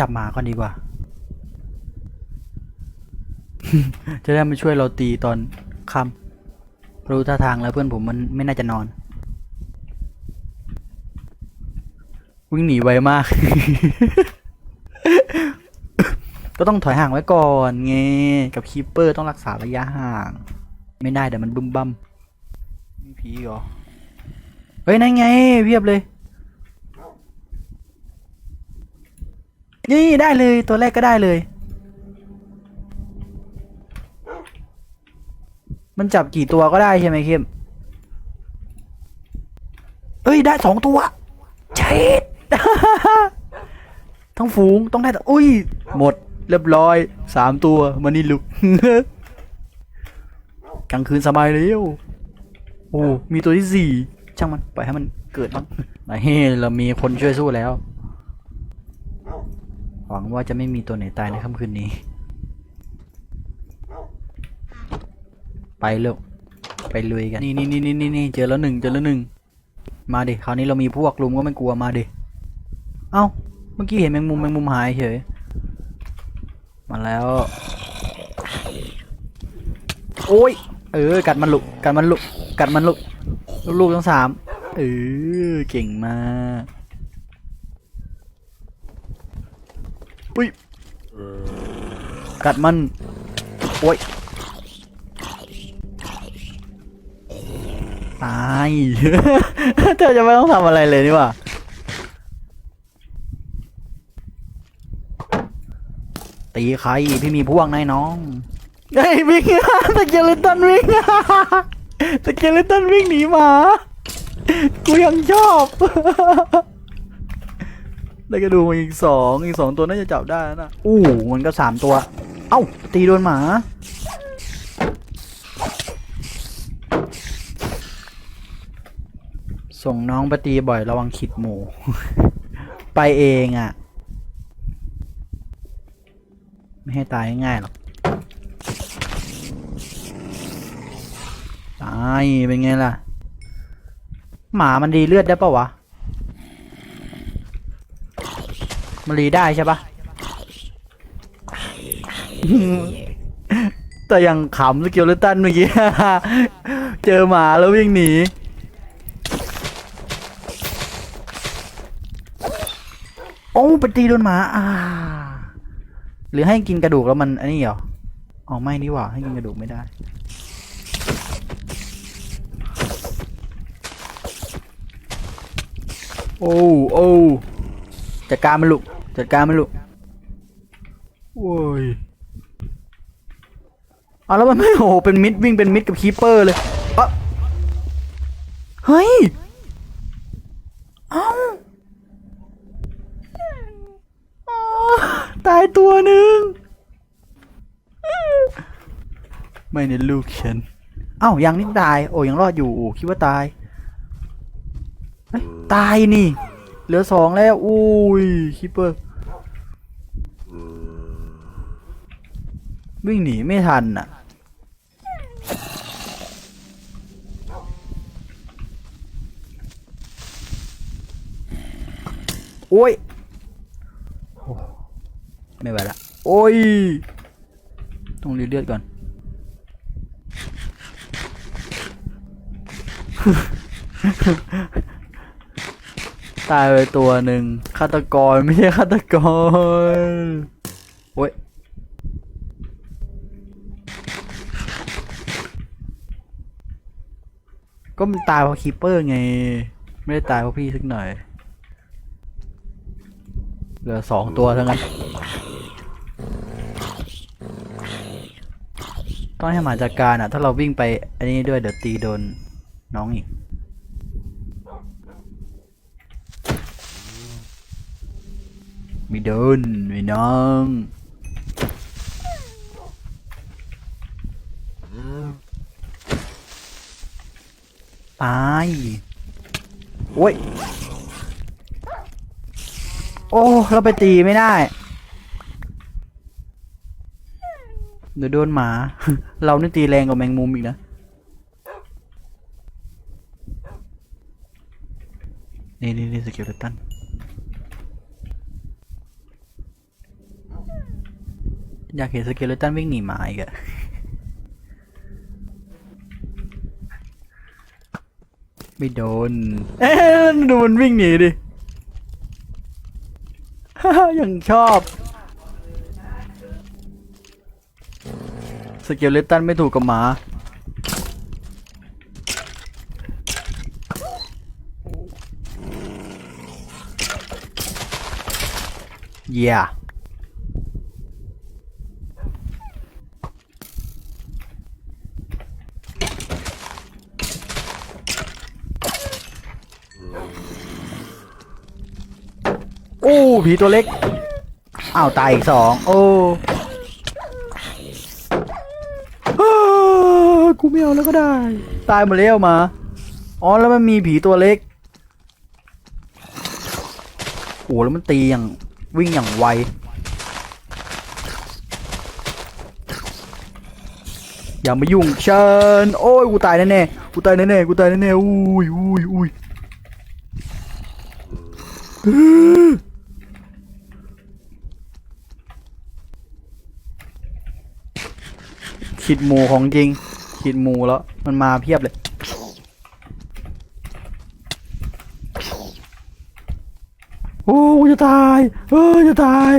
จับหมาก่อนดีกว่า จะได้มาช่วยเราตีตอนค่ำรู้ท่าทางแล้วเพื่อนผมมันไม่น่าจะนอน วิ่งหนีไวมาก ก็ต้องถอยห่างไว้ก่อนไง กับคีปเปอร์ต้องรักษาระยะห่าง ไม่ได้เดี๋ยวมันบึ้มบั้มมีผีเหรอ เฮ้ย นั่นไงเพียบเลย นี่ได้เลยตัวแรกก็ได้เลย มันจับกี่ตัวก็ได้ใช่ไหมเข้มเอ้ยได้สองตัวเช็ดทั้งฝูงต้องได้แต่อุ้ย หมดเรียบร้อยสามตัวมานี่ลุกกลางคืนสบายแล้วโอ้มีตัวที่สี่ช่างมันปล่อยให้มันเกิดบ้างเฮ้เรามีคนช่วยสู้แล้ว หวังว่าจะไม่มีตัวไหนตายในค่ำคืนนี้ ไปเร็วไปลุยกัน นี่นี่นี่นี่นี่เจอแล้วหนึ่งเจอแล้วหนึ่งมาดิคราวนี้เรามีพวกลุมก็ไม่กลัวมาดิ เอ้า เมื่อกี้เห็นแมงมุมแมงมุมหายเฉย มาแล้ว โอ้ย เออ กัดมันลุกกัดมันลุกกัดมันลุกลูกๆทั้งสาม เออ เก่งมาก อุ้ยกัดมันโอ้ยตายเธอจะไม่ต้องทำอะไรเลยนี่ว่าตีใครพี่มีพวกนายน้องเฮ้ยวิ่งสเกเลตันวิ่งสเกเลตันวิ่งหนีหมา กูยังชอบ ได้กระดูกมาอีกสองอีกสองตัวน่าจะจับได้นะอู้มันก็สามตัว เอ้า ตีโดนหมา ส่งน้องไปตีบ่อยระวังขิดหมู ไปเองอะ่ะ ไม่ให้ตายง่ายหรอก ตาย เป็นไงล่ะ หมามันรีเลือดได้ปะวะ มันรีได้ใช่ปะแต่ยังขำสกิลเลตันเมื่อกี้ เจอหมาแล้ววิ่งหนี โอ้ไปตีโดนหมา อ่า หรือให้กินกระดูกแล้วมันอันนี้เหรอ อ๋อไม่นี่หว่า ให้กินกระดูกไม่ได้โอ้ โอ้จัดการมันลุก จัดการมันลุกโว้ยเอาแล้วมันไม่โอ้โหเป็นมิดวิ่งเป็นมิดกับคีปเปอร์เลยเอะเฮ้ย เอ้าอ๋อตายตัวหนึ่งไม่ในลูกฉันเอ้ายังนี่ตาย โอ้ยังรอดอยู่โอ้คิดว่าตายเอ้ยตายนี่ เหลือสองแล้ว อุ้ยคิปเปอร์ วิ่งหนีไม่ทันอะ โอ้ย ไม่ไหวละ โอ้ย ต้องรีเลือดก่อน ตายไปตัวหนึ่งฆาตกรไม่ใช่ฆาตกรโอ้ยก็มันตายเพราะคีปเปอร์ไง ไม่ได้ตายเพราะพี่สักหน่อย เหลือสองตัวเท่านั้นต้องให้หมาจัดการอะ ถ้าเราวิ่งไปอันนี้ด้วยเดี๋ยวตีโดนน้องอีก ไม่โดนไม่น้องตายโอ้ย โอ้เราไปตีไม่ได้เดี๋ยวโดนหมา เรานี่ตีแรงกว่าแมงมุมอีกนะ นี่นี่นี่สกิลตัน อยากเห็นสเกเลตันวิ่งหนีหมาอีกอะไม่โดน เอ๊ะดูมันวิ่งหนีดิยังชอบ สเกลเลตันไม่ถูกกับหมา เย่ yeah. อ้ผีตัวเล็ก อ้าวตายอีกสองโอ้อ้ากูไม่เอาแล้วก็ได้ ตายหมดแล้วหมา อ๋อแล้วมันมีผีตัวเล็ก โอ้แล้วมันตีอย่างวิ่งอย่างไว อย่ามายุ่งเชิญโอ้ยกูตายแน่ๆกูตายแน่ๆกูตายแน่ๆอุ้ยอุ้ยอุ้ย ขิดหมูของจริงขิดหมูแล้ว มันมาเพียบเลย โอ้จะตาย เออจะตาย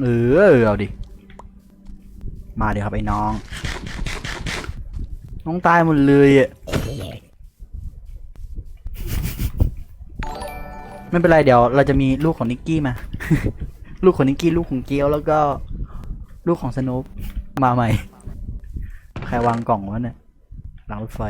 เออเอาดิ มาเดี๋ยวครับไอ้น้อง น้องตายหมดเลยอะ ไม่เป็นไรเดี๋ยวเราจะมีลูกของนิกกี้มา ลูกของนิกกี้ลูกของเกียวแล้วก็ ลูกของสนุปมาใหม่ ใครวางกล่องวะเนี่ยรางรถไฟ